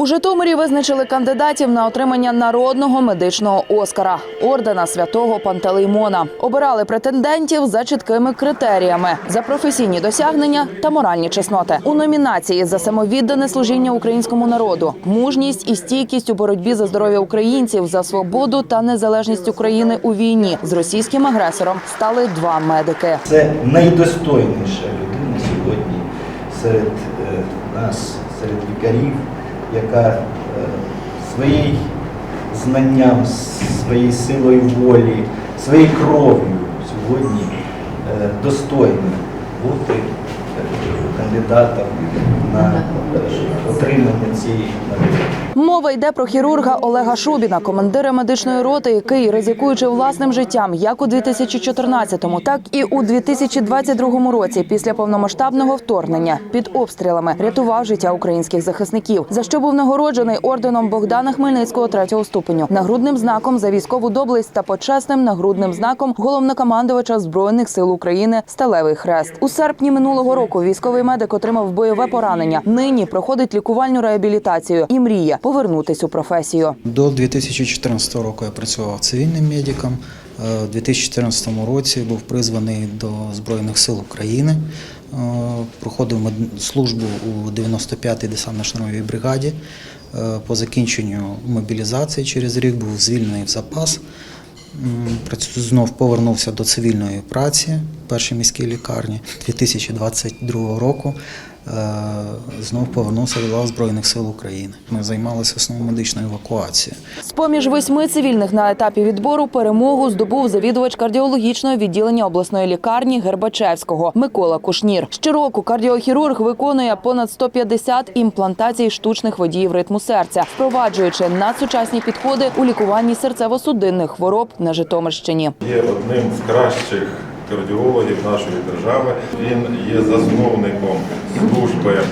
У Житомирі визначили кандидатів на отримання народного медичного оскара ордена святого Пантелеймона. Обирали претендентів за чіткими критеріями за професійні досягнення та моральні чесноти. У номінації за самовіддане служіння українському народу, мужність і стійкість у боротьбі за здоров'я українців за свободу та незалежність України у війні з російським агресором стали два медики. Це найдостойніша людина сьогодні серед е, нас, серед лікарів, яка е, своїм знанням, своєю силою волі, своєю кров'ю сьогодні е, достойна бути кандидатом на отримання цієї нагороди. Мова йде про хірурга Олега Шубіна, командира медичної роти, який, ризикуючи власним життям, як у 2014-му, так і у 2022 році, після повномасштабного вторгнення під обстрілами рятував життя українських захисників, за що був нагороджений орденом Богдана Хмельницького третього ступеню, нагрудним знаком за військову доблесть та почесним нагрудним знаком головнокомандувача збройних сил України Сталевий Хрест. У серпні минулого року військовий медик отримав бойове поранення. Нині проходить лікувальну реабілітацію і мріє повернутись у професію. До 2014 року я працював цивільним медиком. Е, У 2014 році був призваний до Збройних сил України. Е, Проходив службу у 95-й десантно-штурмовій бригаді. Е, По закінченню мобілізації через рік був звільнений в запас. Знов повернувся до цивільної праці першій міській лікарні 2022 року. е, Знов повернувся до лав Збройних сил України. Ми займалися основною медичною евакуацією. З поміж восьми цивільних на етапі відбору перемогу здобув завідувач кардіологічного відділення обласної лікарні Гербачевського Микола Кушнір. Щороку кардіохірург виконує понад 150 імплантацій штучних водіїв ритму серця, впроваджуючи надсучасні підходи у лікуванні серцево-судинних хвороб на Житомирщині. є одним з кращих кардіологів нашої держави. Він є засновником служби е,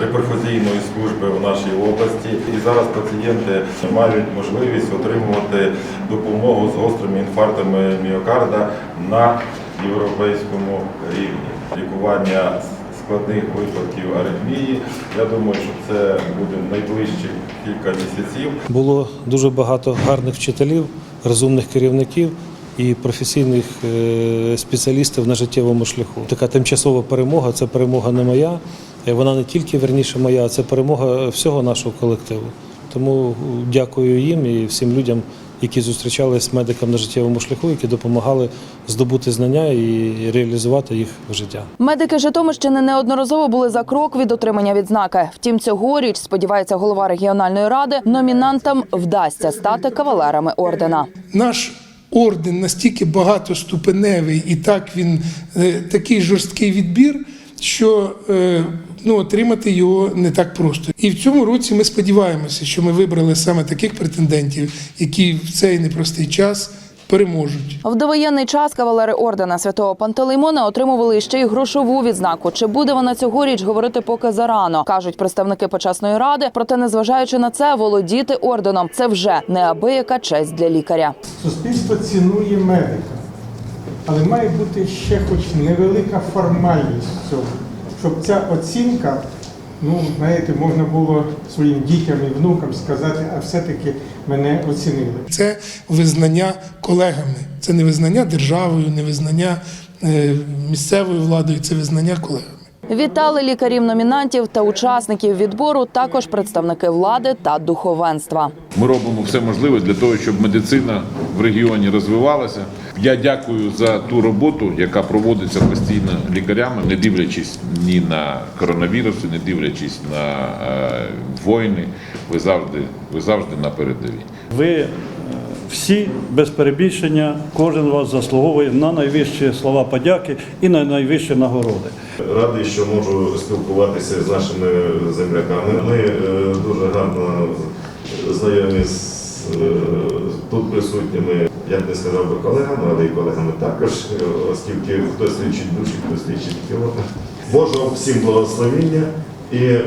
реперфузійної служби в нашій області. І зараз пацієнти мають можливість отримувати допомогу з гострими інфарктами міокарда на європейському рівні. Лікування складних випадків аритмії. Я думаю, що це буде найближчі кілька місяців. Було дуже багато гарних вчителів, розумних керівників і професійних е, спеціалістів на життєвому шляху. Така тимчасова перемога це перемога не моя. е, Вона не тільки верніше моя, це перемога всього нашого колективу. Тому дякую їм і всім людям, які зустрічалися з медиком на життєвому шляху, які допомагали здобути знання і реалізувати їх в життя. Медики Житомирщини неодноразово були за крок від отримання відзнаки. Втім, цьогоріч, сподівається голова регіональної ради, номінантам вдасться стати кавалерами ордена. наш орден настільки багатоступеневий і так він е, такий жорсткий відбір, що е, ну, отримати його не так просто. І в цьому році ми сподіваємося, що ми вибрали саме таких претендентів, які в цей непростий час переможуть. В довоєнний час кавалери ордена святого Пантелеймона отримували ще й грошову відзнаку. Чи буде вона цьогоріч говорити поки зарано, кажуть представники почесної ради. Проте, незважаючи на це, володіти орденом це вже неабияка честь для лікаря. Суспільство цінує медика, але має бути ще хоч невелика формальність в цьому, щоб ця оцінка, ну, знаєте, можна було своїм дітям і внукам сказати, а все-таки мене оцінили. Це визнання колегами, це не визнання державою, не визнання е, місцевою владою, це визнання колегами. Вітали лікарів номінантів та учасників відбору, також представники влади та духовенства. Ми робимо все можливе для того, щоб медицина в регіоні розвивалася. Я дякую за ту роботу, яка проводиться постійно лікарями, не дивлячись ні на коронавірус, не дивлячись на е, війни. Ви завжди, ви завжди на передовій. Ви е, всі без перебільшення, кожен вас заслуговує на найвищі слова подяки і на найвищі нагороди. Радий, що можу спілкуватися з нашими земляками. Ми е, дуже гарно знайомі з тут присутніми, я б не сказав би колегами, але і колегами також, е, оскільки хтось лічить душі, хтось лічить тіло. Божого всім благословіння і е,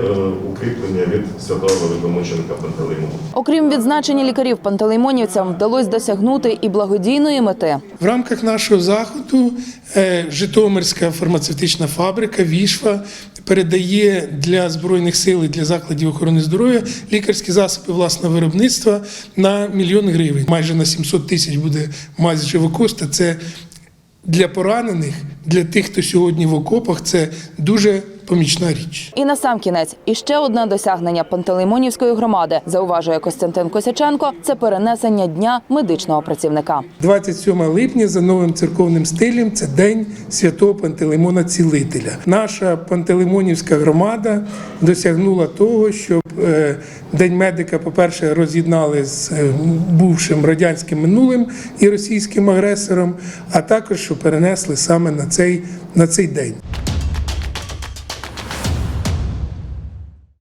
укріплення від святого великомученика Пантелеймона. Окрім відзначення лікарів пантелеймонівцям, вдалося досягнути і благодійної мети. В рамках нашого заходу е, Житомирська фармацевтична фабрика Вішва передає для збройних сил і для закладів охорони здоров'я лікарські засоби власного виробництва на мільйон гривень. Майже на 700 тисяч буде мазь живокоста. Це для поранених, для тих, хто сьогодні в окопах, це дуже помічна річ. І на сам кінець іще одне досягнення Пантелеймонівської громади, зауважує Костянтин Косяченко. Це перенесення дня медичного працівника. 27 липня за новим церковним стилем це день святого Пантелеймона Цілителя. Наша Пантелеймонівська громада досягнула того, щоб е, День медика, по-перше, роз'єднали з е, бувшим радянським минулим і російським агресором, а також що перенесли саме на цей, на цей день.